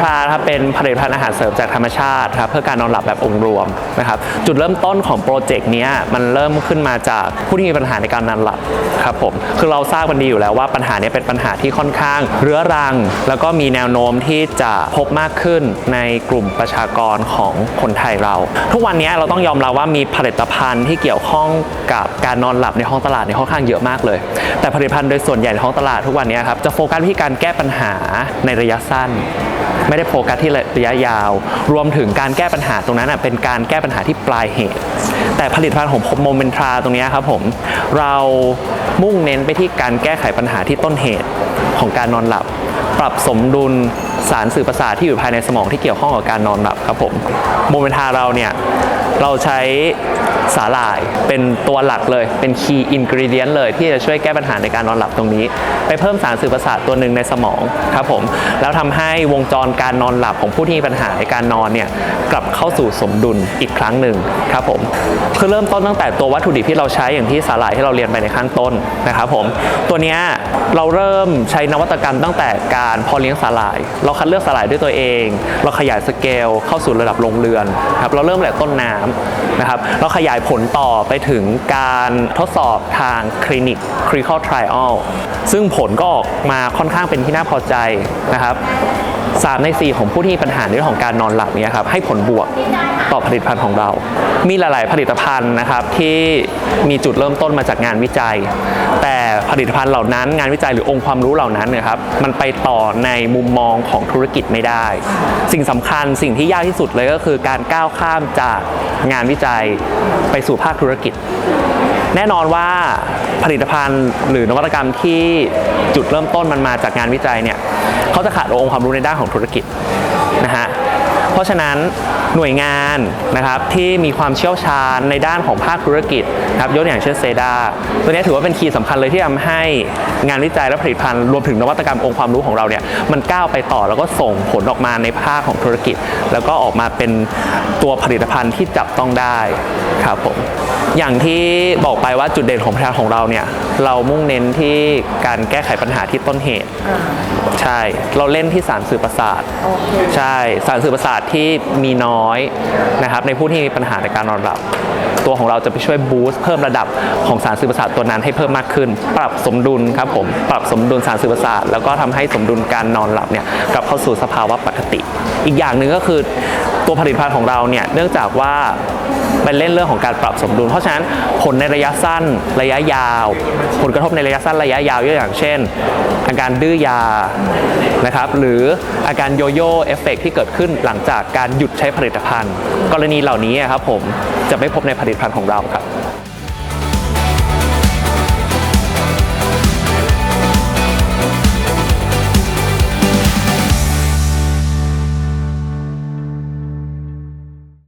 ทรานะครับเป็นผลิตภัณฑ์อาหารเสริมจากธรรมชาติครับเพื่อการนอนหลับแบบองค์รวมนะครับจุดเริ่มต้นของโปรเจกต์นี้มันเริ่มขึ้นมาจากผู้ที่มีปัญหาในการนอนหลับครับผมคือเราทราบกันดีอยู่แล้วว่าปัญหานี้เป็นปัญหาที่ค่อนข้าง เรื้อรัง แล้วก็มีแนวโน้มที่จะพบมากขึ้นในกลุ่มประชากรของคนไทยเรา ทุกวันนี้เราต้องยอมรับว่ามีผลิตภัณฑ์ที่เกี่ยวข้องกับการนอนหลับในห้องตลาดในค่อนข้างเยอะมากเลย แต่ผลิตภัณฑ์โดยส่วนใหญ่ในท้องตลาดทุกวันนี้ครับจะโฟกัสที่การแก้ปัญหาในระยะสั้นไม่ได้โฟกัสที่ระยะยาว รวมถึงการแก้ปัญหาตรงนั้นเป็นการแก้ปัญหาที่ปลายเหตุ แต่ผลิตภัณฑ์ของโมเมนทราตรงนี้ครับผม เรามุ่งเน้นไปที่การแก้ไขปัญหาที่ต้นเหตุของการนอนหลับ ปรับสมดุล สารสื่อประสาทที่อยู่ภายในสมองที่เกี่ยวข้องกับการนอนหลับครับผมโมเมนทาเราเนี่ยเราใช้สาหร่ายเป็นตัวหลักเลยเป็นคีย์อินกริเดียนเลย ที่จะช่วยแก้ปัญหาในการนอนหลับตรงนี้ ไปเพิ่มสารสื่อประสาทตัวหนึ่งในสมองครับผมแล้วทำให้วงจรการนอนหลับของผู้ที่มีปัญหาในการนอนเนี่ยกลับเข้าสู่สมดุลอีกครั้งหนึ่งครับผมคือเริ่มต้นตั้งแต่ตัววัตถุดิบที่เราใช้อย่างที่สาหร่ายที่เราเรียนไปในข้างต้นนะครับผมตัวเนี้ยเราเริ่มใช้นวัตกรรมตั้งแต่การเพอเลี้ยงสาหร่ายเราคัดเลือกสลายด้วยตัวเอง เราขยายสเกลเข้าสู่ระดับโรงเรือนครับเราเริ่มแหล่ต้นน้ำนะครับเราขยายผลต่อไปถึงการทดสอบทางคลินิก clinical trial ซึ่งผลก็ออกมาค่อนข้างเป็นที่น่าพอใจนะครับ 3ใน 4 ของผู้ที่มีปัญหาในเรื่องของการนอนหลับเนี่ยครับให้ผลบวกต่อผลิตภัณฑ์ของเรา มีหลาย ๆ ผลิตภัณฑ์นะครับที่มีจุดเริ่มต้นมาจากงานวิจัย แต่ผลิตภัณฑ์เหล่านั้น งานวิจัยหรือองค์ความรู้เหล่านั้นเนยครับมันไปต่อในมุมมองของธุรกิจไม่ได้ สิ่งสำคัญสิ่งที่ยากที่สุดเลยก็คือการก้าวข้ามจากงานวิจัยไปสู่ภาคธุรกิจ แน่นอนว่าผลิตภัณฑ์หรือนวัตกรรมที่จุดเริ่มต้นมันมาจากงานวิจัยเนี่ยเขาจะขาดองค์ความรู้ในด้านของธุรกิจนะฮะ ราะฉะนั้นหน่วยงานนะครับที่มีความเชี่ยวชาญในด้านของภาคธุรกิจนะครับยกอย่างเช่นเซดาตัวนี้ถือว่าเป็นคีย์สำคัญเลยที่ทำให้งานวิจัยและผลิตภัณฑ์รวมถึงนวัตกรรมองค์ความรู้ของเราเนี่ยมันก้าวไปต่อแล้วก็ส่งผลออกมาในภาคของธุรกิจ แล้วก็ออกมาเป็นตัวผลิตภัณฑ์ที่จับต้องได้ครับผมอย่างที่บอกไปว่าจุดเด่นของผลิตภัณฑ์ของเราเนี่ย เรามุ่งเน้นที่การแก้ไขปัญหาที่ต้นเหตุ ใช่ เราเล่นที่สารสื่อประสาทโอเคใช่ สารสื่อประสาทที่มีน้อยนะครับในผู้ที่มีปัญหาในการนอนหลับ ตัวของเราจะไปช่วยบูสต์เพิ่มระดับของสารสื่อประสาทตัวนั้นให้เพิ่มมากขึ้น ปรับสมดุลครับผม ปรับสมดุลสารสื่อประสาทแล้วก็ทำให้สมดุลการนอนหลับเนี่ยกลับเข้าสู่สภาวะปกติ อีกอย่างหนึ่งก็คือ ตัวผลิตภัณฑ์ของเราเนี่ยเนื่องจากว่าเป็นเล่นเรื่องของการปรับสมดุล เพราะฉะนั้นผลในระยะสั้นระยะยาว ผลกระทบในระยะสั้นระยะยาว อย่างเช่น อาการดื้อยานะครับหรืออาการโยโย่เอฟเฟกต์ที่เกิดขึ้นหลังจากการหยุดใช้ผลิตภัณฑ์ กรณีเหล่านี้ครับผมจะไม่พบในผลิตภัณฑ์ของเราครับ